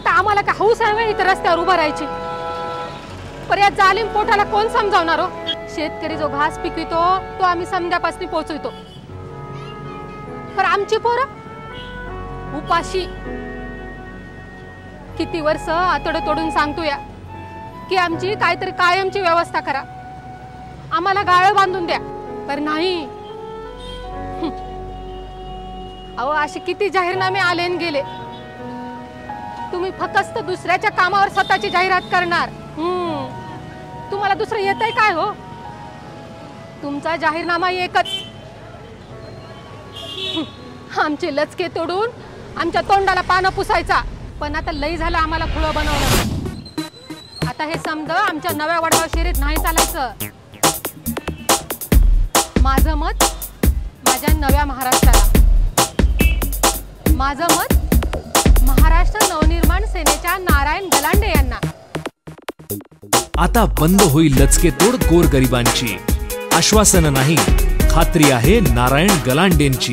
आता आम्हाला काय हौस आहे इथं रस्त्यावर उभं राहायची? पर या जालिम पोटाला कोण समजावणार हो? शेतकरी जो घास पिकवितो तो आम्ही संध्यापासून पोचवितो. पर आमची पोरं? उपाशी. किती वर्ष आतड तोडून सांगतो या की आमची काहीतरी कायमची व्यवस्था करा. आम्हाला गाळ बांधून द्या. पर नाही. अहो असे किती जाहीरनामे आले गेले. तुम्ही फक्त दुसऱ्याच्या कामावर स्वतःची जाहिरात करणार. हम्म. तुम्हाला दुसरं येत आहे काय हो? तुमचा जाहीरनामा एकच. आमचे लचके तोडून आमच्या तोंडाला पानं पुसायचा. पण आता लई झालं आम्हाला खुळं बनवलं आता हे समज आमच्या नव्या वडगाव शेरीत नाही चालायचं. माझं मत माझ्या नव्या महाराष्ट्राला. आता बंद होईल लचके तोड गोरगरिबांची. आश्वासन नाही. खात्री आहे नारायण गलांडेंची.